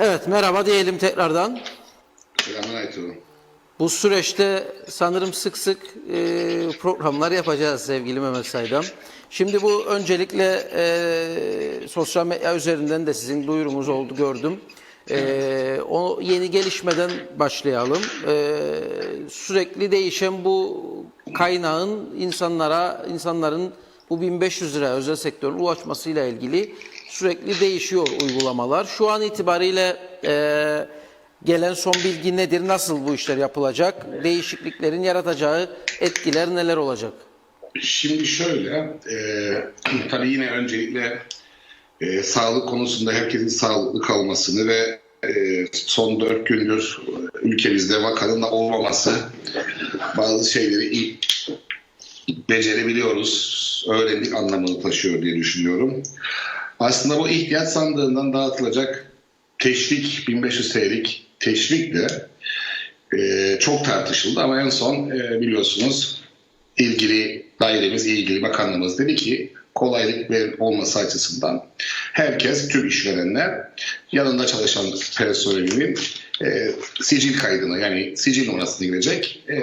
Evet merhaba diyelim tekrardan. Selamünaleyküm. Bu süreçte sanırım sık sık e, programlar yapacağız sevgili Mehmet Saydam. Şimdi bu öncelikle e, sosyal medya üzerinden de sizin duyurunuz oldu gördüm. E, o yeni gelişmeden başlayalım. E, sürekli değişen bu kaynağın insanlara, insanların bu 1500 lira özel sektörün ulaşmasıyla ilgili sürekli değişiyor uygulamalar. Şu an itibariyle e, gelen son bilgi nedir? Nasıl bu işler yapılacak? Değişikliklerin yaratacağı etkiler neler olacak? Şimdi şöyle, e, tabii yine öncelikle e, sağlık konusunda herkesin sağlıklı kalmasını ve e, son dört gündür ülkemizde vakanın da olmaması bazı şeyleri iyi becerebiliyoruz, öğrendik anlamını taşıyor diye düşünüyorum. Aslında bu ihtiyaç sandığından dağıtılacak teşvik 1500 TL'lik teşvik de e, çok tartışıldı ama en son e, biliyorsunuz ilgili dairemiz, ilgili bakanlığımız dedi ki kolaylık ve olması açısından herkes, tüm işverenler yanında çalışan personelinin e, sicil kaydını yani sicil numarasını girecek, e,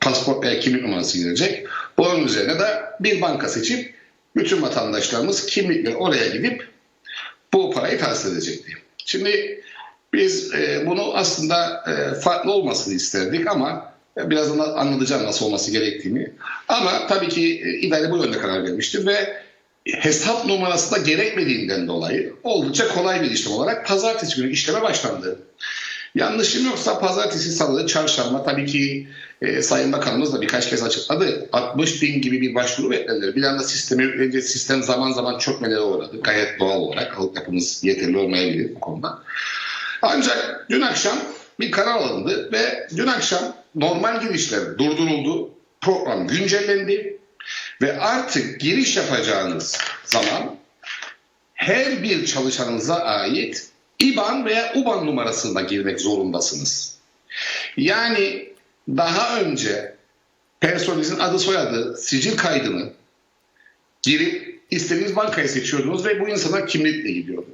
pasport veya kimlik numarası girecek. Bunun üzerine de bir banka seçip bütün vatandaşlarımız kimlikle oraya gidip bu parayı tahsil edecekti. Şimdi biz e, bunu aslında e, farklı olmasını isterdik ama birazdan da anlatacağım nasıl olması gerektiğini. Ama tabii ki e, idare bu yönde karar vermiştir ve hesap numarası da gerekmediğinden dolayı oldukça kolay bir işlem olarak pazartesi günü işleme başlandı. Yanlışım yoksa pazartesi, salı, çarşamba tabii ki e, Sayın Bakanımız da birkaç kez açıkladı. 60 bin gibi bir başvuru beklenir. Bir anda sisteme yüklenince sistem zaman zaman çökmelere uğradı. Gayet doğal olarak altyapımız yeterli olmayabilir bu konuda. Ancak dün akşam bir karar alındı ve dün akşam normal girişler durduruldu. Program güncellendi ve artık giriş yapacağınız zaman her bir çalışanınıza ait IBAN veya UBAN numarasına girmek zorundasınız. Yani daha önce personelinizin adı soyadı, sicil kaydını girip istediğiniz bankayı seçiyordunuz ve bu insana kimlikle gidiyordu.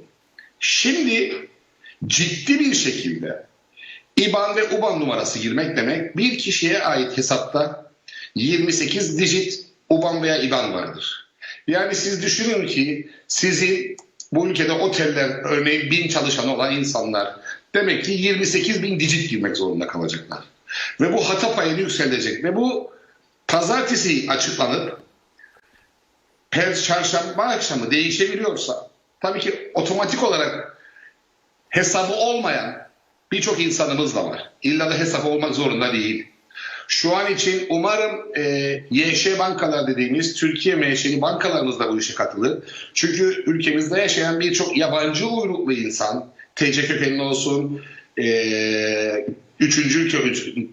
Şimdi ciddi bir şekilde IBAN ve UBAN numarası girmek demek bir kişiye ait hesapta 28 dijit UBAN veya IBAN vardır. Yani siz düşünün ki sizin bu ülkede oteller örneğin bin çalışanı olan insanlar demek ki 28 bin dijit girmek zorunda kalacaklar. Ve bu hata payını yükselecek ve bu pazartesi açıklanıp per çarşamba akşamı değişebiliyorsa tabii ki otomatik olarak hesabı olmayan birçok insanımız da var. İlla da hesap olmak zorunda değil. Şu an için umarım e, YŞ bankalar dediğimiz Türkiye menşeli bankalarımız da bu işe katılır. Çünkü ülkemizde yaşayan birçok yabancı uyruklu insan, TC kökenli olsun, e, üçüncü ülke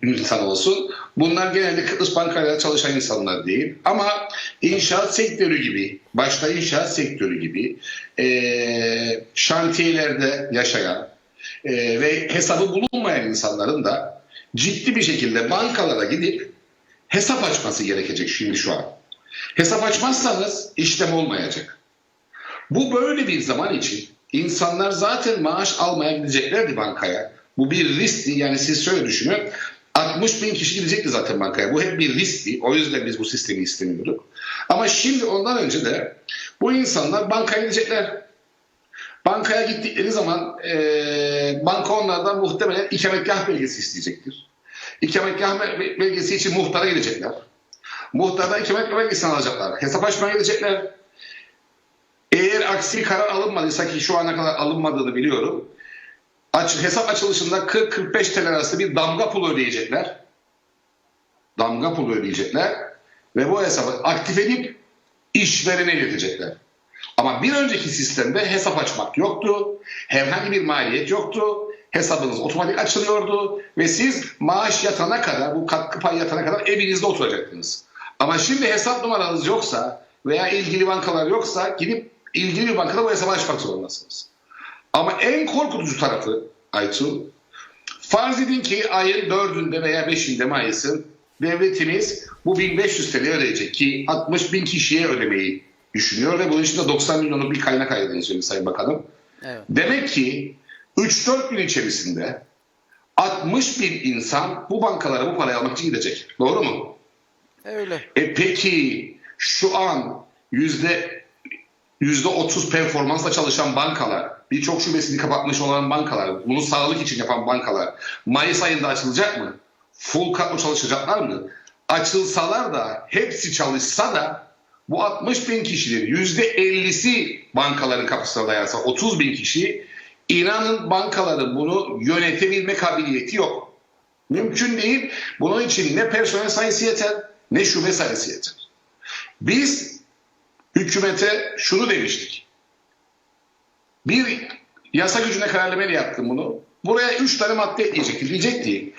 insan olsun. Bunlar genelde Kıbrıs bankalarında çalışan insanlar değil. Ama inşaat sektörü gibi, başta inşaat sektörü gibi e, şantiyelerde yaşayan e, ve hesabı bulunmayan insanların da ciddi bir şekilde bankalara gidip hesap açması gerekecek şimdi şu an. Hesap açmazsanız işlem olmayacak. Bu böyle bir zaman için insanlar zaten maaş almaya gideceklerdi bankaya. Bu bir riskti yani siz şöyle düşünün 60 bin kişi gidecekti zaten bankaya. Bu hep bir riskti. O yüzden biz bu sistemi istemiyorduk. Ama şimdi ondan önce de bu insanlar bankaya gidecekler. Bankaya gittikleri zaman e, banka onlardan muhtemelen ikametgah belgesi isteyecektir. İkametgah belgesi için muhtara gidecekler. Muhtardan ikametgah belgesini alacaklar. Hesap açmaya gidecekler. Eğer aksi karar alınmadıysa ki şu ana kadar alınmadığını biliyorum. Aç, hesap açılışında 40-45 TL arası bir damga pulu ödeyecekler. Damga pulu ödeyecekler. Ve bu hesabı aktif edip işverene iletecekler. Ama bir önceki sistemde hesap açmak yoktu. Herhangi bir maliyet yoktu. Hesabınız otomatik açılıyordu ve siz maaş yatana kadar, bu katkı pay yatana kadar evinizde oturacaktınız. Ama şimdi hesap numaranız yoksa veya ilgili bankalar yoksa gidip ilgili bir bankada bu hesabı açmak zorundasınız. Ama en korkutucu tarafı Aytun, farz edin ki ayın dördünde veya beşinde Mayıs'ın devletimiz bu 1500 TL ödeyecek ki 60 bin kişiye ödemeyi düşünüyor ve bunun için de 90 milyonluk bir kaynak söyledi Sayın Bakanım. Evet. Demek ki 3-4 gün içerisinde 60 bin insan bu bankalara bu parayı almak için gidecek. Doğru mu? Öyle. E peki şu an yüzde yüzde otuz performansla çalışan bankalar, birçok şubesini kapatmış olan bankalar, bunu sağlık için yapan bankalar Mayıs ayında açılacak mı? Full kadro çalışacaklar mı? Açılsalar da hepsi çalışsa da bu 60 bin kişinin yüzde 50'si bankaların kapısına dayansa 30 bin kişi inanın bankaların bunu yönetebilme kabiliyeti yok. Mümkün değil. Bunun için ne personel sayısı yeter ne şube sayısı yeter. Biz hükümete şunu demiştik. Bir yasa gücüne kararlamayla yaptım bunu. Buraya üç tane madde ekleyecekti. Diyecekti.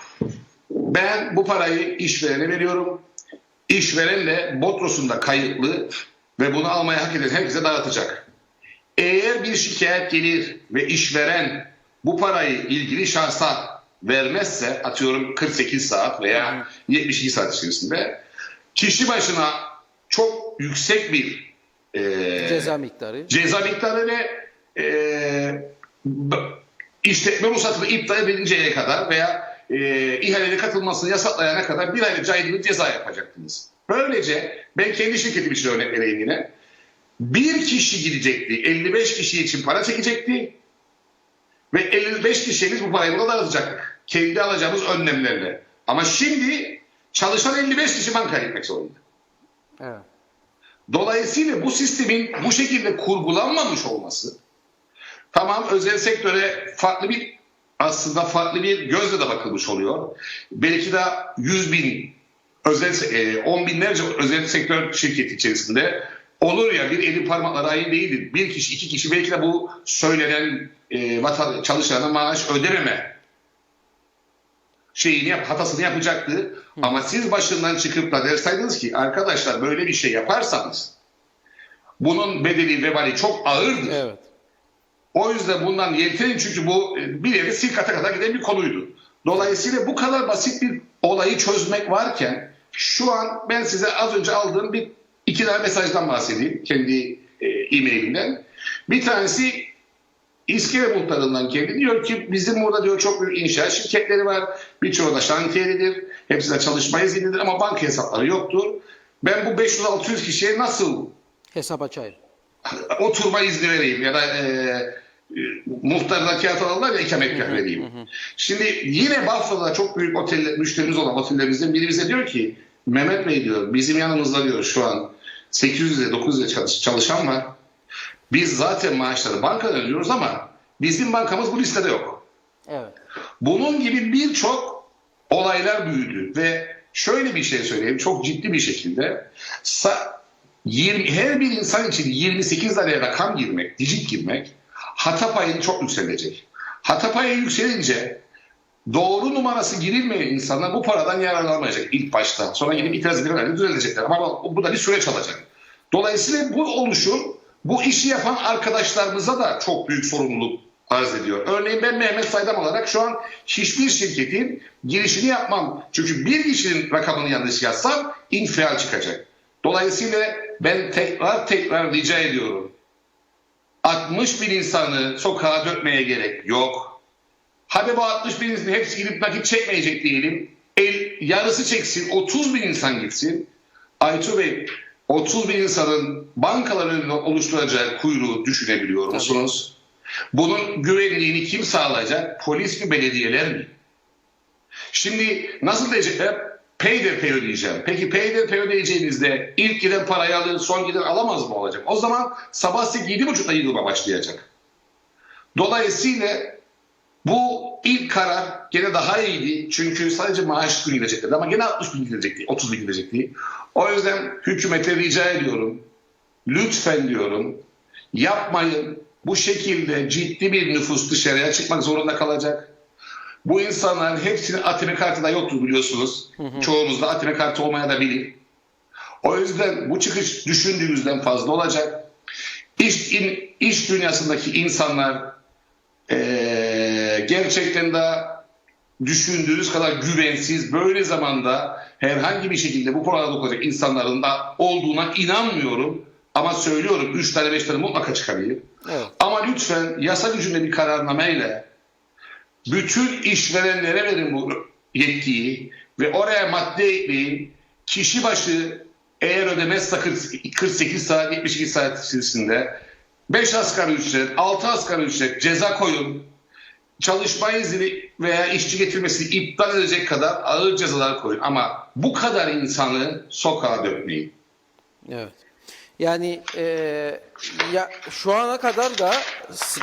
Ben bu parayı işverene veriyorum. İşveren de Botros'unda kayıtlı ve bunu almaya hak eden herkese dağıtacak. Eğer bir şikayet gelir ve işveren bu parayı ilgili şahsa vermezse atıyorum 48 saat veya 72 saat içerisinde kişi başına çok yüksek bir e, Ceza miktarı. ceza miktarı ve işletme ruhsatını iptal edilinceye kadar veya e, ihalede katılmasını yasaklayana kadar bir aylık caydırıcı ceza yapacaktınız. Böylece ben kendi şirketim için örnek vereyim yine. Bir kişi gidecekti, 55 kişi için para çekecekti ve 55 kişimiz bu parayı burada dağıtacak. Kendi alacağımız önlemlerle. Ama şimdi çalışan 55 kişi bankaya gitmek zorunda. Evet. Dolayısıyla bu sistemin bu şekilde kurgulanmamış olması tamam özel sektöre farklı bir aslında farklı bir gözle de bakılmış oluyor. Belki de 100 bin özel e, 10 binlerce özel sektör şirketi içerisinde olur ya bir elin parmakları aynı değildir. Bir kişi iki kişi belki de bu söylenen e, vatan, çalışana maaş ödememe şeyini yap, hatasını yapacaktı. Ama siz başından çıkıp da dersaydınız ki arkadaşlar böyle bir şey yaparsanız bunun bedeli vebali çok ağırdır. Evet. O yüzden bundan yeltenin çünkü bu e, bir yere silkata kadar giden bir konuydu. Dolayısıyla bu kadar basit bir olayı çözmek varken şu an ben size az önce aldığım bir iki tane mesajdan bahsedeyim kendi e, e-mailimden. Bir tanesi İskele muhtarından kendi diyor ki bizim burada diyor çok büyük inşaat şirketleri var. Birçoğu da şantiyelidir. Hepsi de çalışma iznidir ama banka hesapları yoktur. Ben bu 500-600 kişiye nasıl Hesap açayım. oturma izni vereyim ya da e, muhtardan kağıt alırlar ya ikametgah vereyim. Şimdi yine Bafra'da çok büyük otel, müşterimiz olan otellerimizden biri bize diyor ki Mehmet Bey diyor bizim yanımızda diyor şu an 800 ile 900 ile çalış- çalışan var. Biz zaten maaşları bankadan ödüyoruz ama bizim bankamız bu listede yok. Evet. Bunun gibi birçok olaylar büyüdü ve şöyle bir şey söyleyeyim çok ciddi bir şekilde sa- 20, her bir insan için 28 liraya rakam girmek, digit girmek hata payını çok yükselecek. Hata payı yükselince doğru numarası girilmeyen insanlar bu paradan yararlanamayacak ilk başta. Sonra gidip itiraz edilmeleri düzelecekler ama bu da bir süreç alacak. Dolayısıyla bu oluşum bu işi yapan arkadaşlarımıza da çok büyük sorumluluk arz ediyor. Örneğin ben Mehmet Saydam olarak şu an hiçbir şirketin girişini yapmam. Çünkü bir kişinin rakamını yanlış yazsam infial çıkacak. Dolayısıyla ben tekrar tekrar rica ediyorum. 60 bin insanı sokağa dökmeye gerek yok. Hadi bu 60 bin insanın hepsi gidip nakit çekmeyecek diyelim. El, yarısı çeksin 30 bin insan gitsin. Aytu Bey 30 bin insanın bankalar önünde oluşturacağı kuyruğu düşünebiliyor musunuz? Bunun güvenliğini kim sağlayacak? Polis mi belediyeler mi? Şimdi nasıl diyecekler? Peyderpey ödeyeceğim. Peki peyderpey ödeyeceğinizde ilk giden parayı alır, son giden alamaz mı olacak? O zaman sabah 7.30'da yığılma başlayacak. Dolayısıyla bu ilk karar gene daha iyiydi. Çünkü sadece maaş günü gidecekti. Ama gene 60 bin gidecekti, 30 bin gidecekti. O yüzden hükümete rica ediyorum. Lütfen diyorum. Yapmayın. Bu şekilde ciddi bir nüfus dışarıya çıkmak zorunda kalacak. Bu insanların hepsinin ATM kartı da yoktur biliyorsunuz. Çoğumuzda ATM kartı olmaya da bilir. O yüzden bu çıkış düşündüğümüzden fazla olacak. İş, in- iş dünyasındaki insanlar eee, gerçekten de düşündüğünüz kadar güvensiz böyle zamanda herhangi bir şekilde bu parada dokunacak insanların da olduğuna inanmıyorum. Ama söylüyorum 3 tane 5 tane mutlaka çıkabilir. Evet. Ama lütfen yasa gücünde bir kararnameyle bütün işverenlere verin bu yetkiyi ve oraya madde ekleyin. Kişi başı eğer ödemezse 40 48 saat 72 saat içerisinde 5 asgari ücret, 6 asgari ücret ceza koyun. Çalışma izni veya işçi getirmesini iptal edecek kadar ağır cezalar koyun. Ama bu kadar insanı sokağa dökmeyin. Evet. Yani e, ya şu ana kadar da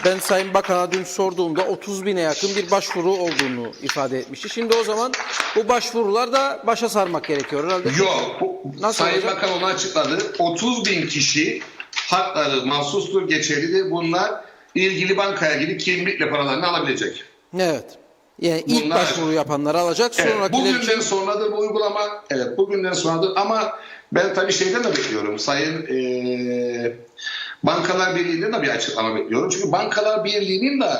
ben Sayın Bakan'a dün sorduğumda 30 bine yakın bir başvuru olduğunu ifade etmişti. Şimdi o zaman bu başvurular da başa sarmak gerekiyor herhalde. Yok. Nasıl Sayın olacak? Bakan onu açıkladı. 30 bin kişi hakları mahsustur, geçerlidir. Bunlar ilgili bankaya gidip kimlikle paralarını alabilecek. Evet. Yani ilk Bunlar- başvuru yapanlar alacak. Evet, Sonrakiler için bugünden sonradır bu uygulama. Evet, bugünden sonradır ama ben tabii şeyden de bekliyorum. Sayın eee, Bankalar Birliği'nden de bir açıklama bekliyorum. Çünkü Bankalar Birliği'nin de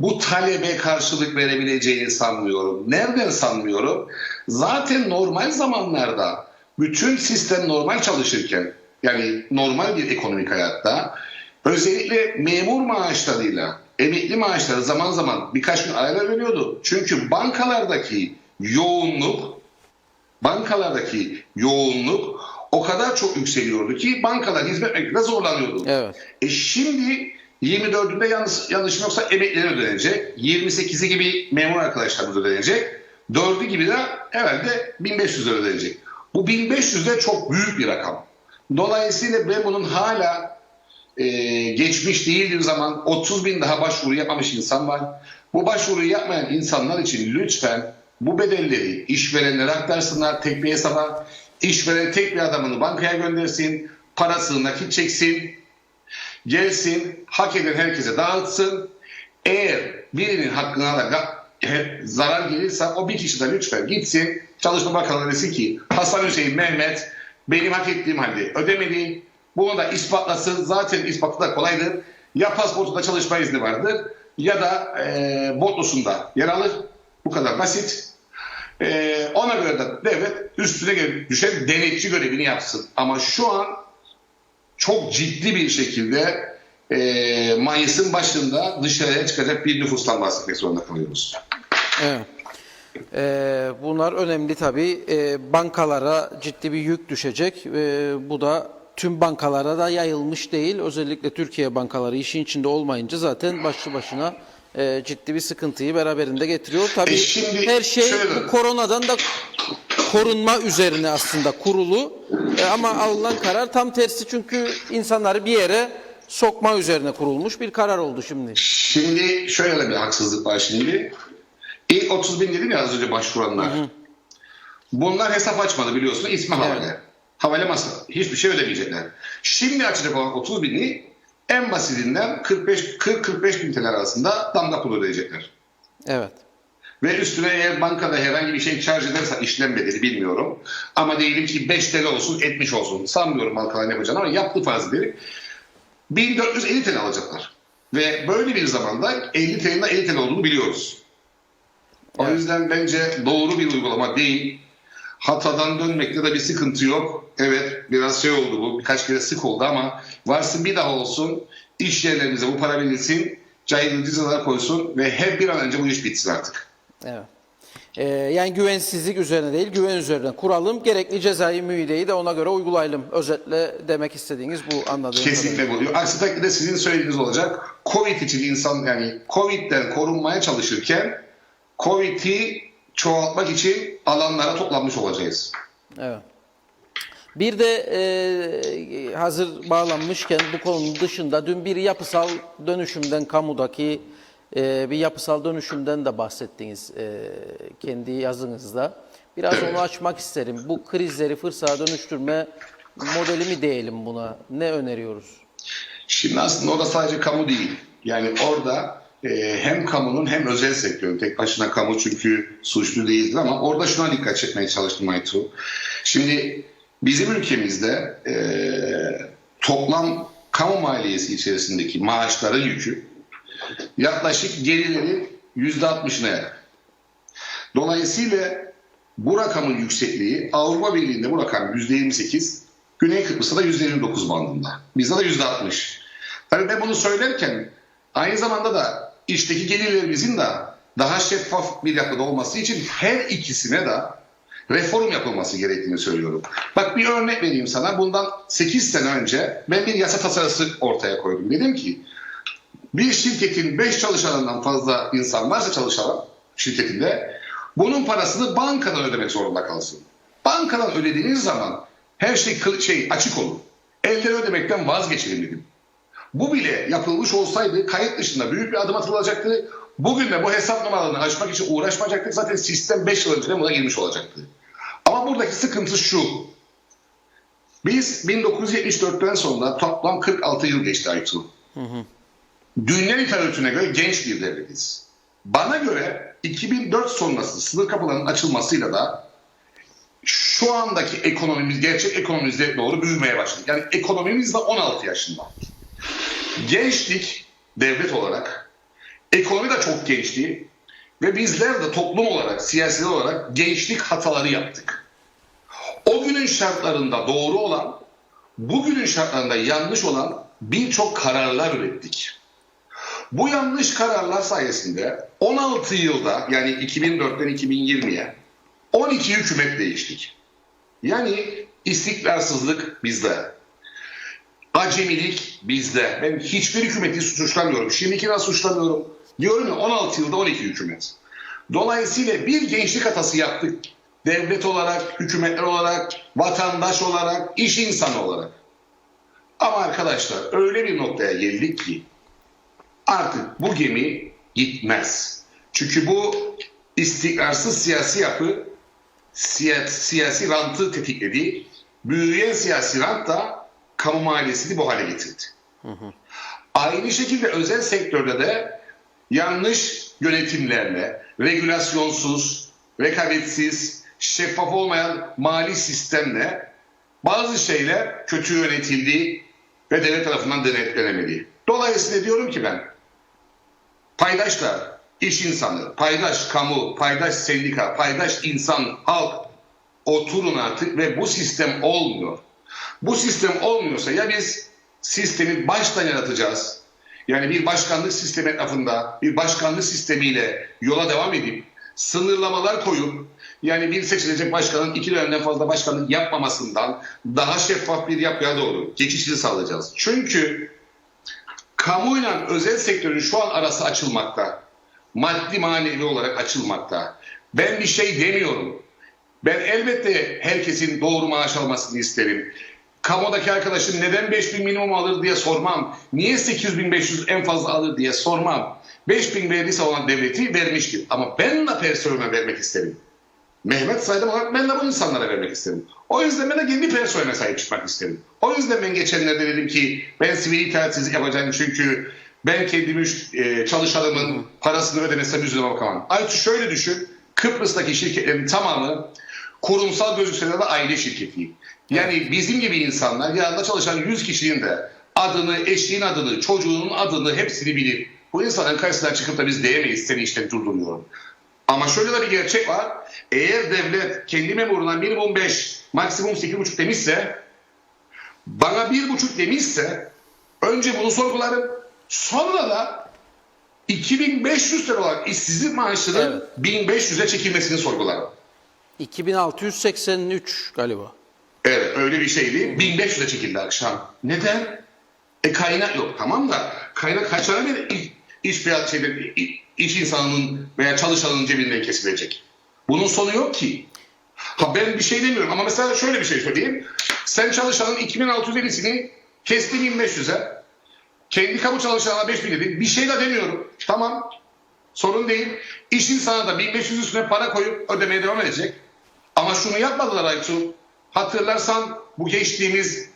bu talebe karşılık verebileceğini sanmıyorum. Nereden sanmıyorum? Zaten normal zamanlarda bütün sistem normal çalışırken yani normal bir ekonomik hayatta özellikle memur maaşlarıyla emekli maaşları zaman zaman birkaç gün ara veriyordu. Çünkü bankalardaki yoğunluk bankalardaki yoğunluk o kadar çok yükseliyordu ki bankalar hizmet vermekte zorlanıyordu. Evet. E şimdi 24'ünde yanlış, yanlışım yoksa emekliler ödenecek. 28'i gibi memur arkadaşlarımız ödenecek. 4'ü gibi de herhalde 1500 lira ödenecek. Bu 1500 de çok büyük bir rakam. Dolayısıyla ben bunun hala e, geçmiş değildir zaman 30 bin daha başvuru yapmamış insan var. Bu başvuruyu yapmayan insanlar için lütfen bu bedelleri işverenlere aktarsınlar tek bir hesaba. İşveren tek bir adamını bankaya göndersin, parasını nakit çeksin, gelsin, hak eden herkese dağıtsın. Eğer birinin hakkına da zarar gelirse o bir kişi de lütfen gitsin Çalışma Bakanlığı desin ki Hasan Hüseyin Mehmet benim hak ettiğim halde ödemedi. Bunu da ispatlasın. Zaten ispatı da kolaydır. Ya pasportunda çalışma izni vardır ya da e, botlosunda yer alır. Bu kadar basit. E, ona göre de devlet üstüne düşen denetçi görevini yapsın. Ama şu an çok ciddi bir şekilde e, Mayıs'ın başında dışarıya çıkacak bir nüfustan bahsetmek zorunda kalıyoruz. Evet. Ee, bunlar önemli tabii. Ee, bankalara ciddi bir yük düşecek. Ee, bu da tüm bankalara da yayılmış değil. Özellikle Türkiye bankaları işin içinde olmayınca zaten başlı başına e, ciddi bir sıkıntıyı beraberinde getiriyor. Tabii E şimdi her şey şöyle- bu koronadan da korunma üzerine aslında kurulu. E, ama alınan karar tam tersi çünkü insanları bir yere sokma üzerine kurulmuş bir karar oldu şimdi. Şimdi şöyle bir haksızlık var şimdi. İlk 30 bin dedim ya az önce başvuranlar. Bunlar hesap açmadı biliyorsun ismi havale. Havale masa. Hiçbir şey ödemeyecekler. Şimdi açacak olan 30 bini en basitinden 45 40-45 bin TL arasında damga pulu ödeyecekler. Evet. Ve üstüne eğer bankada herhangi bir şey şarj ederse işlem bedeli bilmiyorum. Ama diyelim ki 5 TL olsun 70 olsun. Sanmıyorum bankaların yapacağını ama yaptığı farz edelim. 1450 TL alacaklar. Ve böyle bir zamanda 50 TL'nin de 50 TL olduğunu biliyoruz. O Evet. yüzden bence doğru bir uygulama değil. Hatadan dönmekte de bir sıkıntı yok. Evet biraz şey oldu bu birkaç kere sık oldu ama varsın bir daha olsun. İş yerlerimize bu para verilsin. Caydırıcı cezalar koysun ve hep bir an önce bu iş bitsin artık. Evet. Ee, yani güvensizlik üzerine değil, güven üzerine kuralım. Gerekli cezai müeyyideyi de ona göre uygulayalım. Özetle demek istediğiniz bu anladığım. Kesinlikle bu. Aksi takdirde sizin söylediğiniz olacak. Covid için insan yani Covid'den korunmaya çalışırken Covid'i çoğaltmak için alanlara toplanmış olacağız. Evet. Bir de e, hazır bağlanmışken bu konunun dışında dün bir yapısal dönüşümden kamudaki e, bir yapısal dönüşümden de bahsettiniz e, kendi yazınızda. Biraz onu açmak isterim. Bu krizleri fırsata dönüştürme modeli mi diyelim buna? Ne öneriyoruz? Şimdi aslında orada sadece kamu değil. Yani orada e, hem kamunun hem özel sektörün tek başına kamu çünkü suçlu değildir ama orada şuna dikkat çekmeye çalıştım Aytu. Şimdi bizim ülkemizde e, toplam kamu maliyesi içerisindeki maaşların yükü yaklaşık gelirlerin %60'ına yakın. Dolayısıyla bu rakamın yüksekliği Avrupa Birliği'nde bu rakam %28, Güney Kıbrıs'ta da %29 bandında. Bizde de %60. Tabii ben bunu söylerken aynı zamanda da işteki gelirlerimizin de daha şeffaf bir yapıda olması için her ikisine de reform yapılması gerektiğini söylüyorum. Bak bir örnek vereyim sana. Bundan 8 sene önce ben bir yasa tasarısı ortaya koydum. Dedim ki bir şirketin 5 çalışanından fazla insan varsa çalışan şirketinde bunun parasını bankadan ödemek zorunda kalsın. Bankadan ödediğiniz zaman her şey şey açık olur. Elden ödemekten vazgeçelim dedim. Bu bile yapılmış olsaydı kayıt dışında büyük bir adım atılacaktı. Bugün de bu hesap numaralarını açmak için uğraşmayacaktık. Zaten sistem 5 yıl önce buna girmiş olacaktı. Ama buradaki sıkıntı şu. Biz 1974'ten sonra toplam 46 yıl geçti Aytu. Dünya literatürüne göre genç bir devletiz. Bana göre 2004 sonrası sınır kapılarının açılmasıyla da şu andaki ekonomimiz, gerçek ekonomimize doğru büyümeye başladı. Yani ekonomimiz de 16 yaşında. Gençlik devlet olarak, ekonomi de çok gençti ve bizler de toplum olarak, siyasi olarak gençlik hataları yaptık. O günün şartlarında doğru olan, bugünün şartlarında yanlış olan birçok kararlar ürettik. Bu yanlış kararlar sayesinde 16 yılda yani 2004'ten 2020'ye 12 hükümet değiştik. Yani istikrarsızlık bizde. Acemilik bizde. Ben hiçbir hükümeti suçlamıyorum. Şimdikine suçlamıyorum. Diyorum ya 16 yılda 12 hükümet. Dolayısıyla bir gençlik hatası yaptık. Devlet olarak, hükümetler olarak, vatandaş olarak, iş insanı olarak. Ama arkadaşlar öyle bir noktaya geldik ki artık bu gemi gitmez. Çünkü bu istikrarsız siyasi yapı siya- siyasi rantı tetikledi. Büyüyen siyasi rant da kamu maliyesini bu hale getirdi. Aynı şekilde özel sektörde de yanlış yönetimlerle, regülasyonsuz, rekabetsiz, şeffaf olmayan mali sistemle bazı şeyler kötü yönetildi ve devlet tarafından denetlenemedi. Dolayısıyla diyorum ki ben paydaşlar, iş insanı, paydaş kamu, paydaş sendika, paydaş insan, halk oturun artık ve bu sistem olmuyor. Bu sistem olmuyorsa ya biz sistemi baştan yaratacağız. Yani bir başkanlık sistemi etrafında bir başkanlık sistemiyle yola devam edip sınırlamalar koyup yani bir seçilecek başkanın iki dönemden fazla başkanlık yapmamasından daha şeffaf bir yapıya doğru geçişini sağlayacağız. Çünkü kamuyla özel sektörün şu an arası açılmakta. Maddi manevi olarak açılmakta. Ben bir şey demiyorum. Ben elbette herkesin doğru maaş almasını isterim. Kamudaki arkadaşım neden 5000 minimum alır diye sormam. Niye 8500 en fazla alır diye sormam. 5000 verdiyse olan devleti vermiştir. Ama ben de personelime vermek isterim. Mehmet Saydam olarak ben de bu insanlara vermek isterim. O yüzden ben de kendi personelime sahip çıkmak isterim. O yüzden ben geçenlerde dedim ki ben sivil itaatsizlik yapacağım çünkü ben kendi müş- e, çalışanımın parasını ödemesem yüzüne bakamam. Aytu şöyle düşün. Kıbrıs'taki şirketlerin tamamı kurumsal gözükse de aile şirketi. Yani bizim gibi insanlar yanında çalışan 100 kişinin de adını, eşliğin adını, çocuğunun adını hepsini bilir. Bu insanların karşısına çıkıp da biz diyemeyiz seni işte durduruyorum. Ama şöyle de bir gerçek var. Eğer devlet kendi memuruna minimum 5, maksimum 8,5 demişse bana 1,5 demişse önce bunu sorgularım. Sonra da 2500 lira olarak işsizlik maaşının 1500'e çekilmesini sorgularım. 2683 galiba. Evet öyle bir şeydi. 1500'e çekildi akşam. Neden? E kaynak yok tamam da kaynak kaç tane bir iş, fiyat şeyleri, iş insanının veya çalışanın cebinden kesilecek. Bunun sonu yok ki. Ha ben bir şey demiyorum ama mesela şöyle bir şey söyleyeyim. Sen çalışanın 2650'sini kestin 1500'e. Kendi kamu çalışanına 5000 dedin. Bir şey de demiyorum. Tamam. Sorun değil. İş insanı da 1500 üstüne para koyup ödemeye devam edecek. Ama şunu yapmadılar Aytu. Hatırlarsan bu geçtiğimiz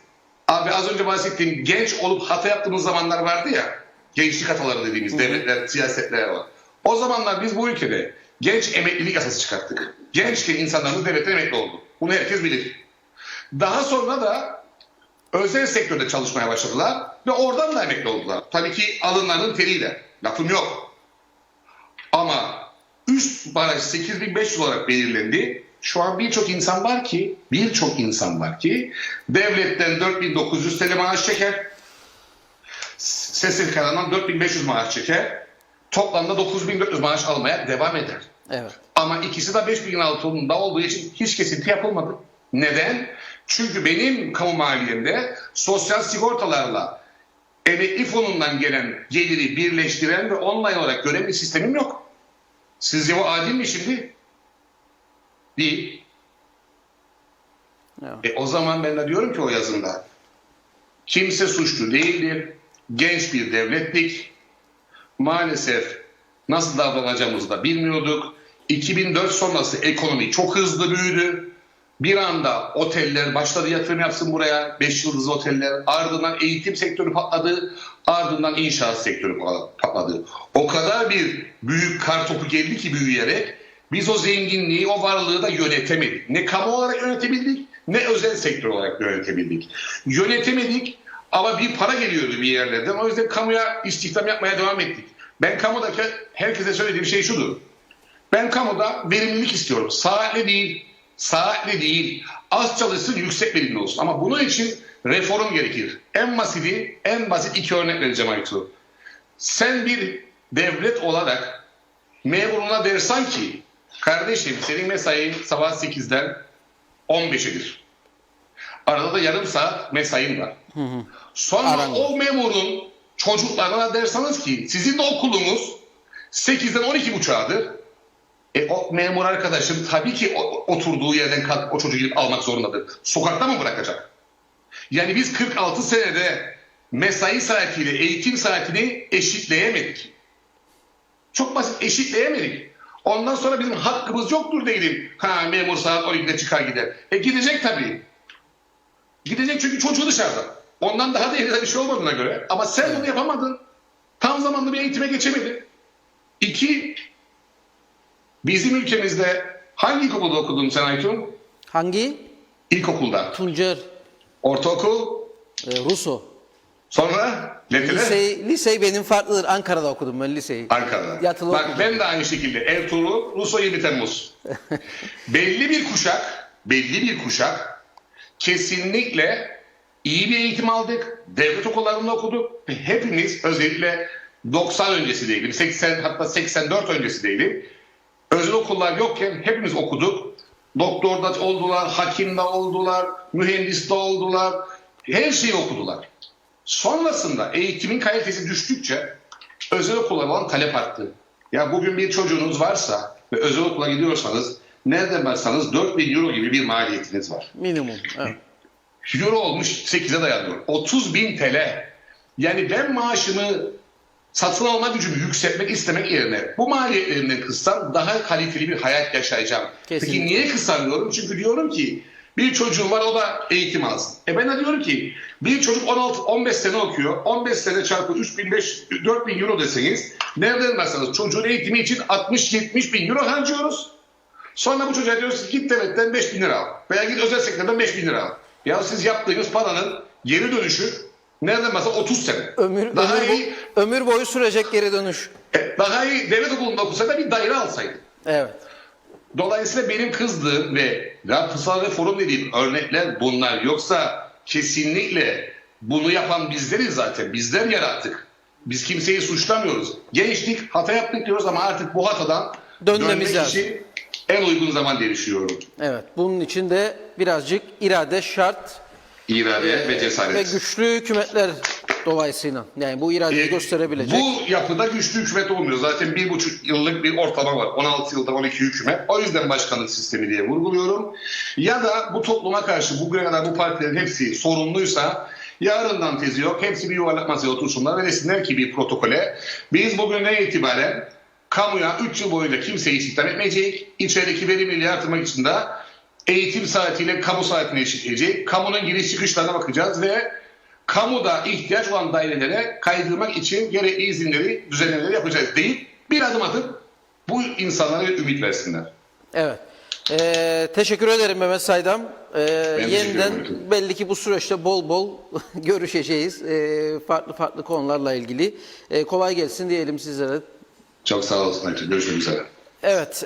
abi az önce bahsettiğim genç olup hata yaptığımız zamanlar vardı ya. Gençlik hataları dediğimiz devletler, siyasetler var. O zamanlar biz bu ülkede genç emeklilik yasası çıkarttık. Gençken insanlarımız devletten emekli oldu. Bunu herkes bilir. Daha sonra da özel sektörde çalışmaya başladılar ve oradan da emekli oldular. Tabii ki alınlarının teriyle. Lafım yok. Ama üst baraj 8500 olarak belirlendi. Şu an birçok insan var ki, birçok insan var ki devletten 4900 TL maaş çeker. Sesil Karan'dan 4500 maaş çeker. Toplamda 9400 maaş almaya devam eder. Evet. Ama ikisi de 5000 altında olduğu için hiç kesinti yapılmadı. Neden? Çünkü benim kamu maliyemde sosyal sigortalarla emekli fonundan gelen geliri birleştiren ve online olarak gören bir sistemim yok. Sizce bu adil mi şimdi? Değil. Evet. E o zaman ben de diyorum ki o yazında kimse suçlu değildir. Genç bir devlettik. Maalesef nasıl davranacağımızı da bilmiyorduk. 2004 sonrası ekonomi çok hızlı büyüdü. Bir anda oteller başladı yatırım yapsın buraya. 5 yıldızlı oteller. Ardından eğitim sektörü patladı. Ardından inşaat sektörü patladı. O kadar bir büyük kar topu geldi ki büyüyerek biz o zenginliği, o varlığı da yönetemedik. Ne kamu olarak yönetebildik ne özel sektör olarak yönetebildik. Yönetemedik ama bir para geliyordu bir yerlerden. O yüzden kamuya istihdam yapmaya devam ettik. Ben kamudaki herkese söylediğim şey şudur. Ben kamuda verimlilik istiyorum. Saatli değil, saatli değil. Az çalışsın, yüksek verimli olsun. Ama bunun için reform gerekir. En basiti, en basit iki örnek vereceğim Aytu. Sen bir devlet olarak memuruna dersen ki kardeşim senin mesain sabah 8'den 15'edir. Arada da yarım saat mesain var. Sonra Aranıyor. o memurun çocuklarına derseniz ki sizin de okulunuz 8'den 12.30'adır. E o memur arkadaşım tabii ki o- oturduğu yerden kalkıp o çocuğu gidip almak zorundadır. Sokakta mı bırakacak? Yani biz 46 senede mesai saatiyle eğitim saatini eşitleyemedik. Çok basit eşitleyemedik. Ondan sonra bizim hakkımız yoktur değilim. Ha memur saat 12'de çıkar gider. E gidecek tabii. Gidecek çünkü çocuğu dışarıda. Ondan daha değerli bir şey olmadığına göre. Ama sen bunu yapamadın. Tam zamanlı bir eğitime geçemedin. İki, bizim ülkemizde hangi ilkokulda okudun sen Aytun? Hangi? İlkokulda. Tuncer, Ortaokul, e, Ruso. Sonra Letele, Liseyi, liseyi benim farklıdır. Ankara'da okudum ben liseyi. Ankara'da. Yatılı Bak okudum. ben de aynı şekilde Ertuğrul, Ruso 20 Temmuz. belli bir kuşak, belli bir kuşak kesinlikle iyi bir eğitim aldık. Devlet okullarında okuduk. Hepimiz özellikle 90 öncesi değilim, 80 hatta 84 öncesi değilim. Özel okullar yokken hepimiz okuduk. Doktor da oldular, hakim de oldular, mühendis de oldular. Her şeyi okudular. Sonrasında eğitimin kalitesi düştükçe özel okullara olan talep arttı. Ya bugün bir çocuğunuz varsa ve özel okula gidiyorsanız nereden baksanız 4000 euro gibi bir maliyetiniz var. Minimum. Evet. Euro olmuş 8'e dayanıyor. 30 bin TL. Yani ben maaşımı satın alma gücümü yükseltmek istemek yerine bu maliyetlerimden kıssam daha kaliteli bir hayat yaşayacağım. Peki Kesinlikle. niye kısamıyorum? Çünkü diyorum ki bir çocuğum var o da eğitim alsın. E ben de diyorum ki bir çocuk 16-15 sene okuyor. 15 sene çarpı 3500 4000 euro deseniz nereden baksanız çocuğun eğitimi için 60-70 bin euro harcıyoruz. Sonra bu çocuğa diyoruz git devletten 5 bin lira al. Veya git özel sektörden 5 bin lira al. Ya siz yaptığınız paranın geri dönüşü nereden baksa 30 sene. Ömür, daha ömür, iyi, ömür boyu sürecek geri dönüş. e, daha iyi devlet okulunda okusa da bir daire alsaydı. Evet. Dolayısıyla benim kızdığım ve yapısal reform dediğim örnekler bunlar. Yoksa kesinlikle bunu yapan bizleriz zaten. Bizler yarattık. Biz kimseyi suçlamıyoruz. Gençlik, hata yaptık diyoruz ama artık bu hatadan Dönmemiz dönmek lazım. için en uygun zaman diye düşünüyorum. Evet. Bunun için de birazcık irade şart İrade ve ve cesaret. güçlü hükümetler dolayısıyla. Yani bu iradeyi E, gösterebilecek. Bu yapıda güçlü hükümet olmuyor. Zaten bir buçuk yıllık bir ortalama var. 16 yılda 12 hükümet. O yüzden başkanlık sistemi diye vurguluyorum. Ya da bu topluma karşı bugüne kadar bu partilerin hepsi sorumluysa yarından tezi yok. Hepsi bir yuvarlak masaya otursunlar ve desinler ki bir protokole. Biz bugünden itibaren kamuya 3 yıl boyunca kimseyi istihdam etmeyecek. İçerideki verimliliği artırmak için de eğitim saatiyle kamu saatini eşitleyecek. Kamunun giriş çıkışlarına bakacağız ve kamuda ihtiyaç olan dairelere kaydırmak için gerekli izinleri, düzenlemeleri yapacağız deyip bir adım atıp bu insanlara ümit versinler. Evet. Ee, teşekkür ederim Mehmet Saydam. Ee, yeniden belli ki bu süreçte bol bol görüşeceğiz. Ee, farklı farklı konularla ilgili. Ee, kolay gelsin diyelim sizlere. Çok sağ olsun. Görüşmek üzere. Evet.